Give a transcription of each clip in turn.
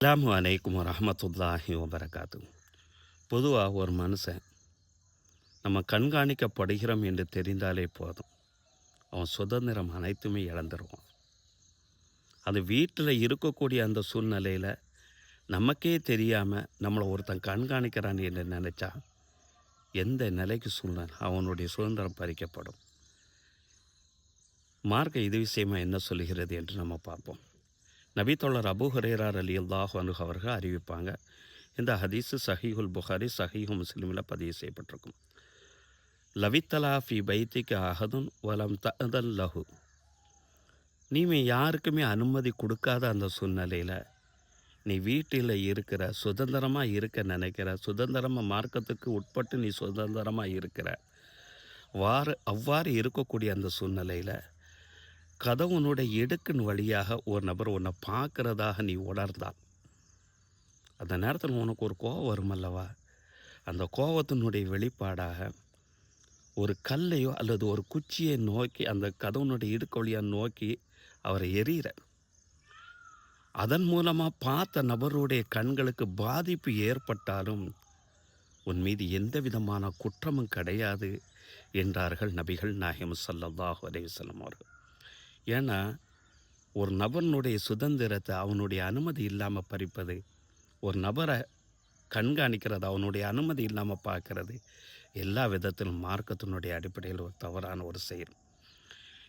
அலாம் அலைக்கும் வரஹமத்துல்லாஹி வபரகாத்து. பொதுவாக ஒரு மனுஷன் நம்ம கண்காணிக்கப்படுகிறோம் என்று தெரிந்தாலே போதும். அவன் சுதந்திரம் அனைத்துமே இழந்துருவான். அது வீட்டில் இருக்கக்கூடிய அந்த சூழ்நிலையில் நமக்கே தெரியாமல் நம்மளை ஒருத்தன் கண்காணிக்கிறான் என்று நினச்சா எந்த நிலைக்கு சூழ்நிலை? அவனுடைய சுதந்திரம் பறிக்கப்படும். மார்க்க இது விஷயமா என்ன சொல்லுகிறது என்று நம்ம பார்ப்போம். நபித்தோழர் அபு ஹுரேரார் அலி அல்லாஹ் அனுகு அவர்கள் அறிவிப்பாங்க. இந்த ஹதீஸு சஹீஹுல் புகாரி சஹீஹு முஸ்லீமில் பதிவு செய்யப்பட்டிருக்கும். லவித்தலா ஃபி பைத்திக்கு அஹதுன் வலம் ததல் லஹு. நீமே யாருக்குமே அனுமதி கொடுக்காத அந்த சூழ்நிலையில் நீ வீட்டில் இருக்கிற சுதந்திரமாக இருக்க நினைக்கிற சுதந்திரமாக மார்க்கத்துக்கு உட்பட்டு நீ சுதந்திரமாக இருக்கிற வாறு அவ்வாறு இருக்கக்கூடிய அந்த சூழ்நிலையில் கதவுனுடைய இடுக்கின் வழியாக ஒரு நபர் உன்னை பார்க்குறதாக நீ உணர்ந்தால் அந்த நேரத்தில் உனக்கு ஒரு கோவம் வரும் அல்லவா? அந்த கோவத்தினுடைய வெளிப்பாடாக ஒரு கல்லையோ அல்லது ஒரு குச்சியை நோக்கி அந்த கதவுனுடைய இடுக்கு வழியாக நோக்கி அவரை எறிகிற. அதன் மூலமாக பார்த்த நபருடைய கண்களுக்கு பாதிப்பு ஏற்பட்டாலும் உன் மீது எந்த விதமான குற்றமும் கிடையாது என்றார்கள் நபிகள் நாயகம் ஸல்லல்லாஹு அலைஹி அவர்கள். ஏன்னா ஒரு நபர்னுடைய சுதந்திரத்தை அவனுடைய அனுமதி இல்லாமல் பறிப்பது ஒரு நபரை கண்காணிக்கிறது அவனுடைய அனுமதி இல்லாமல் பார்க்கறது எல்லா விதத்திலும் மார்க்கத்தினுடைய அடிப்படையில் ஒரு தவறான ஒரு செயல்.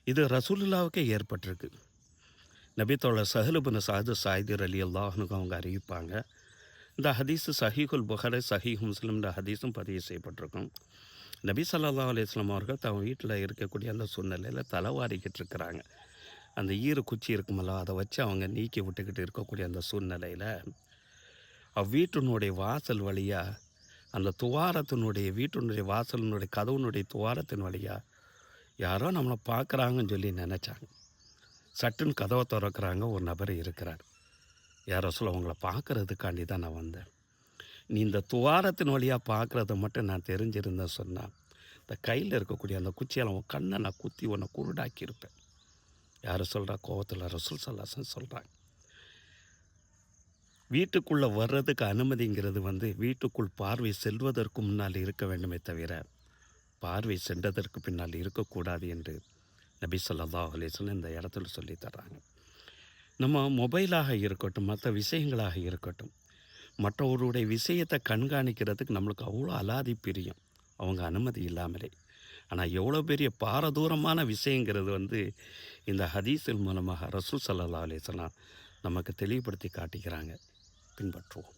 இது ரசூலுல்லாவுக்கே ஏற்பட்டிருக்கு. நபித்தோழர் சஹலுபின் சாது சாயிதர் அலி அல்லாஹனுக்கு அவங்க அறிவிப்பாங்க. இந்த ஹதீஸு சஹீஹுல் புகாரி சஹீஹ் இந்த ஹதீஸும் பதிவு செய்யப்பட்டிருக்கும். நபி சல்லா அலிஸ்லாம் அவர்கள் தன் வீட்டில் இருக்கக்கூடிய அந்த சூழ்நிலையில் தலைவாரிக்கிட்டு இருக்கிறாங்க. அந்த ஈர குச்சி இருக்குமல்ல அதை வச்சு அவங்க நீக்கி விட்டுக்கிட்டு இருக்கக்கூடிய அந்த சூழ்நிலையில் அவ்வீட்டினுடைய வாசல் வழியாக அந்த துவாரத்தினுடைய வீட்டினுடைய வாசலினுடைய கதவுனுடைய துவாரத்தின் வழியாக யாரோ நம்மளை பார்க்குறாங்கன்னு சொல்லி நினச்சாங்க. சட்டுன்னு கதவை திறக்கிறாங்க ஒரு நபர் இருக்கிறார். யாரோ சொல்ல அவங்கள பார்க்கறதுக்காண்டி தான் நான் வந்தேன். நீ இந்த துவாரத்தின் வழியாக பார்க்குறத மட்டும் நான் தெரிஞ்சிருந்தேன் சொன்னால் இந்த கையில் இருக்கக்கூடிய அந்த குச்சியால் உன் கண்ணை நான் குத்தி உன்னை குருடாக்கியிருப்பேன். யார் சொல்கிறா கோவத்தில் ரசூல் சல்லாசன் சொல்கிறாங்க வீட்டுக்குள்ளே வர்றதுக்கு அனுமதிங்கிறது வந்து வீட்டுக்குள் பார்வை செல்வதற்கு முன்னால் இருக்க வேண்டுமே தவிர பார்வை சென்றதற்கு பின்னால் இருக்கக்கூடாது என்று நபி சொல்லா அலேசன் இந்த இடத்துல சொல்லி தர்றாங்க. நம்ம மொபைலாக இருக்கட்டும் மற்ற விஷயங்களாக இருக்கட்டும் மற்றவருடைய விஷயத்தை கண்காணிக்கிறதுக்கு நம்மளுக்கு அவ்வளோ அலாதி பிரியம். அவங்க அனுமதி இல்லாமலே. ஆனால் எவ்வளோ பெரிய பாரதூரமான விஷயங்கிறது வந்து இந்த ஹதீஸின் மூலமாக ரசூ சல்லா அலிஸ்லாம் நமக்கு தெளிவுபடுத்தி காட்டிக்கிறாங்க. பின்பற்றுவோம்.